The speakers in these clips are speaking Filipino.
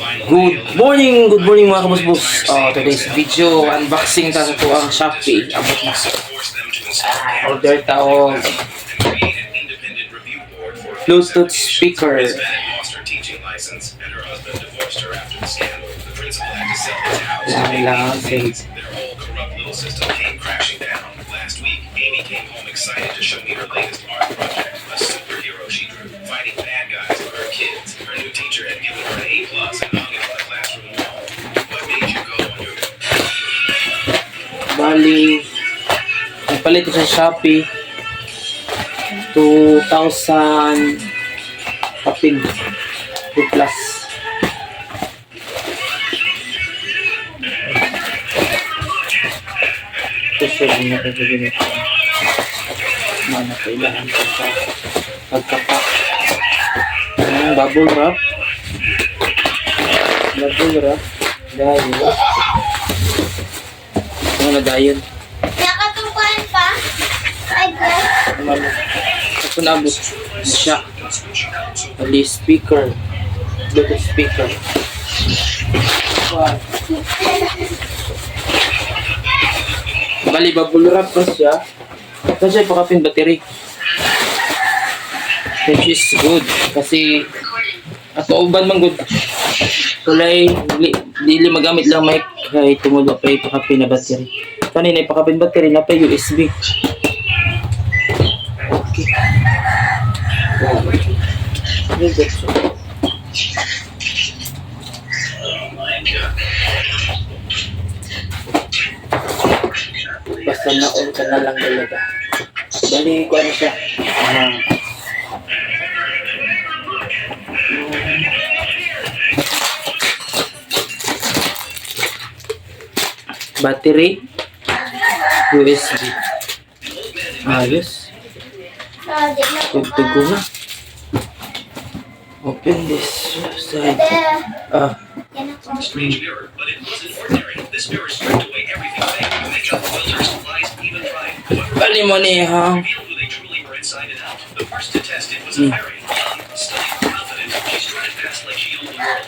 Good morning, good morning mga kabusbus. Uh, today's video, unboxing ta sa to ang Shopee. Abot na. Ah, order ta og Bluetooth speaker. Lang lang sales. Nagpalit ko sa Shopee 2,000 kapin 2 plus. Ko na ito ganito. Mana kailangan ko sa pagkapak. Ang bubble wrap. Bubble wrap. Dahil. Ano na dahil? Nakatungkuhan pa? Ay, guys. Ano Ito na abot siya. Ali speaker. Bluetooth speaker. Wow. Bali, bubble wrap pa siya. Kasi pakapin battery. Which is good. Kasi ato uban man good. Kulay, li, dili magamit lang mic kay tumulo pa ipakapin na battery. Kanina ipakapin battery na pa USB. Good. Basta na-on ka na lang talaga. Bali, ko ano siya. Ah. battery USB ayos Ah, tugtog ko na Open this side. Uh, strange mirror, but it wasn't ordinary. This mirror stripped away everything filters, even Revealed who they truly were inside and out. The first to test it was a young, confident. She strutted like she owned the world.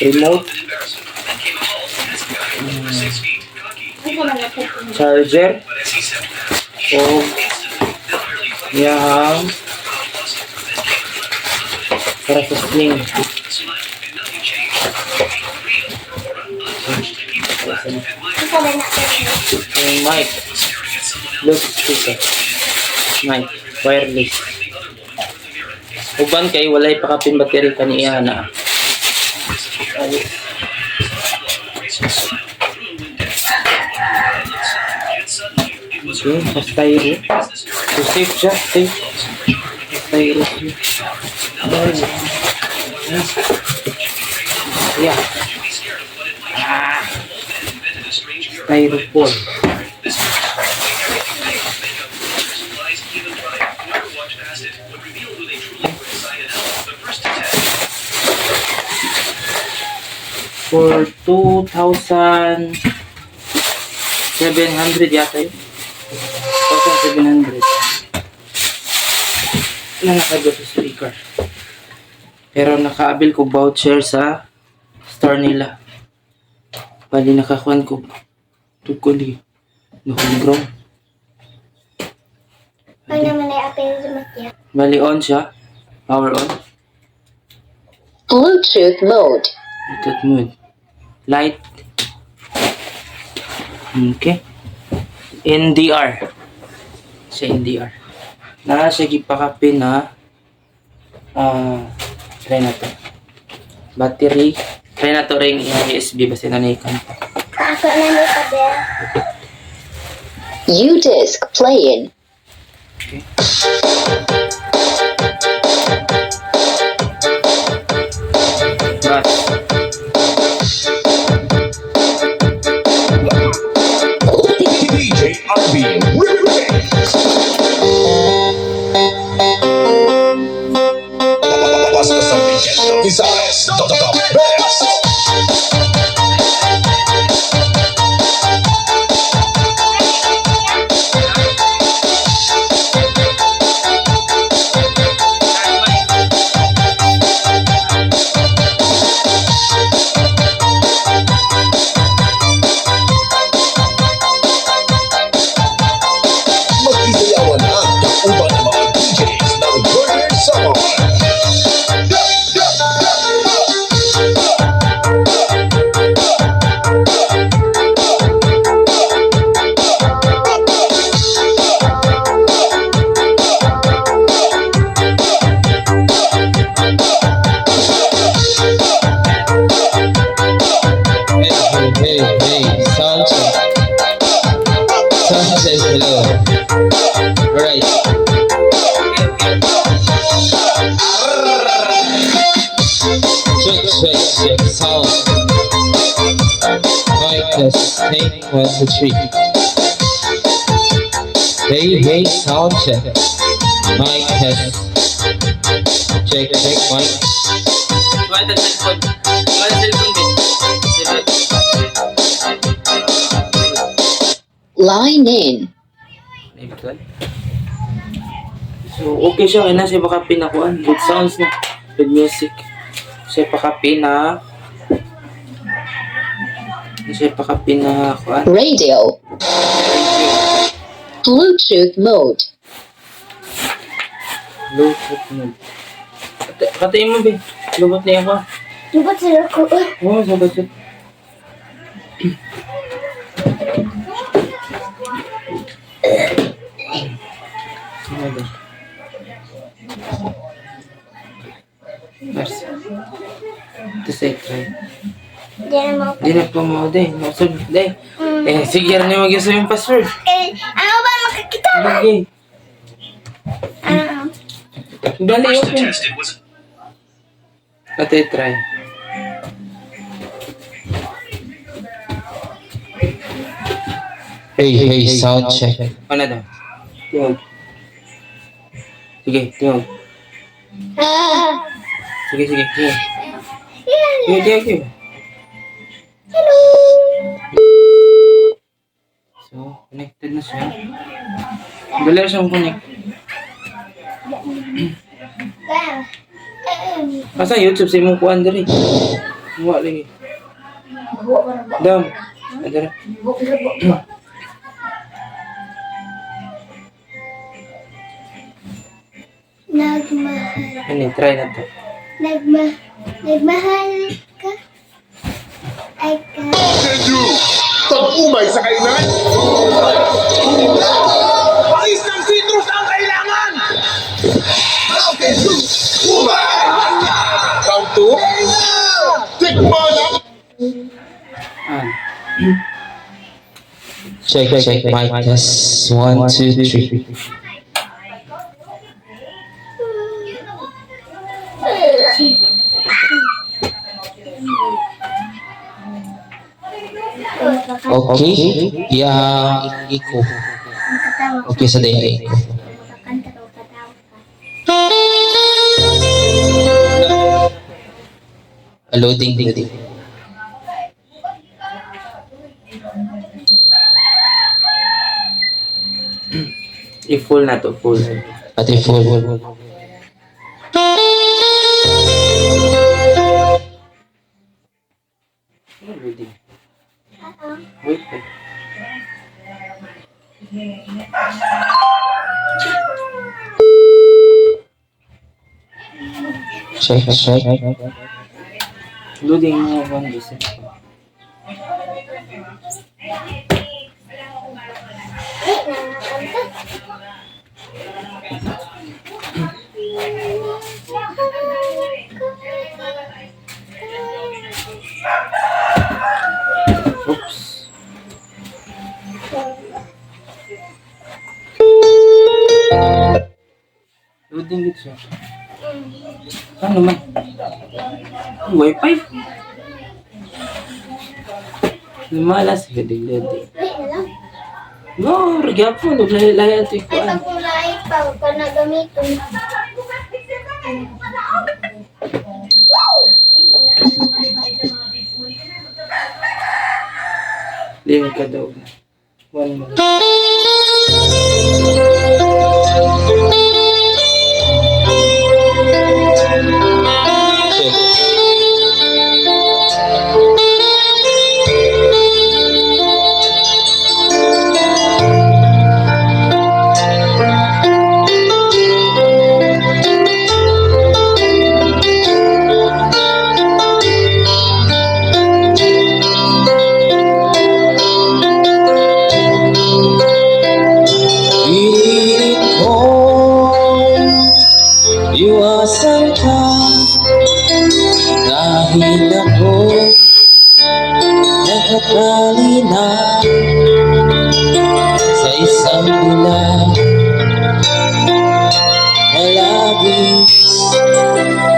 Remote. Charger. Oh. Ko na natin. yung mic. Bluetooth speaker mic wireless. Uban kay walay pakapin battery kaniya na ayos Okay, sa styro. So safe siya, safe. Styro siya. Yeah. Ah. Styrofoam. For 2,700 yata yun. 2,700. Na nakago sa speaker. Pero nakaabil ko voucher sa store nila. Bali nakakuan ko. Tukuli. Ground. Pag naman ay apel sa matya. Bali on siya. Power on. Bluetooth mode. Bluetooth mode. Light. Okay. NDR. Sa NDR. Na siya gipakapin na ah try na to. Battery. Try na to ring USB basta na naikan. Ako na ni Pader. U-disc playing. Okay. waiting. Check, check, check, sound. Mic test, take one, two, three. Hey, hey, sound check. Mic test. Check, check, mic. Kuha ito cellphone. Line in. Neutral. So, okay siya. Kaya na siya baka pinakuan. Good sounds na. Good music. Siya baka pina... Siya baka pinakuan. Radio. Bluetooth mode. Bluetooth mode. Kata- Katayin mo, be. Lubot niya ako. Lubot sila ko. Oo, oh, siya. Sino ba? Merci. Ito sa try. Di na mo. Di na po mo, day. Masod, day. Mm. Eh, sige rin yung mag-isa yung password. Eh, ano ba makakita? Sige. Ano? Dali, to okay. test it was Ate, try. Hey, hey, sound check. Ano daw? Tingog. Sige, tingog. Ah. Sige, sige. Sige, tingog, tingog. Hello. So, connected na siya. Dali siyang connect. Asa YouTube sa imong kuan diri. Wa lagi. Dam. Adara. Nagmahal. Ani try na to. Nagma. Nagmahal ka. Ay ka. Pag-umay sa kainan. Mais ng citrus ang kailangan. Okay, umay. Count to. Tikman ang Ah. Check, check, mic test. One, two, three. Okay. Yang iko. Okay sa day ko. Kanta ko katawa ka. Loading, loading. I-full na to, full. Pati full. Wait, wait. Check, check. Loading mo one reset. Eh, nakakanta. Oops. Loading dito siya. Ano man? Wi-Fi? Lumalas, gadig-gadig. No, regyapo, naglalaya ito yung Ay, kuan. pag kulay pa, huwag ka na gamitin. Limit ka daw. One minute. Iwasan ka. Dahil ako Nagkatali na. Sa isang bulan Malabis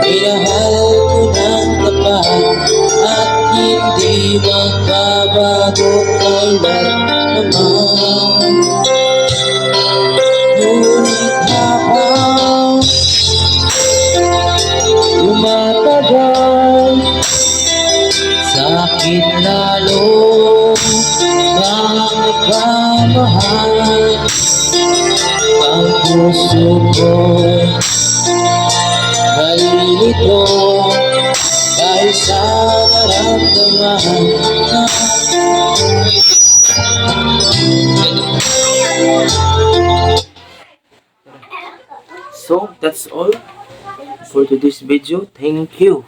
Minahal ko ng tapat At hindi makabago Kailan naman. Tumatagal Sakit lalo Ang nagmamahal Ang puso ko'y Nalilito Dahil sa naramdaman na So, that's all for today's video. Thank you.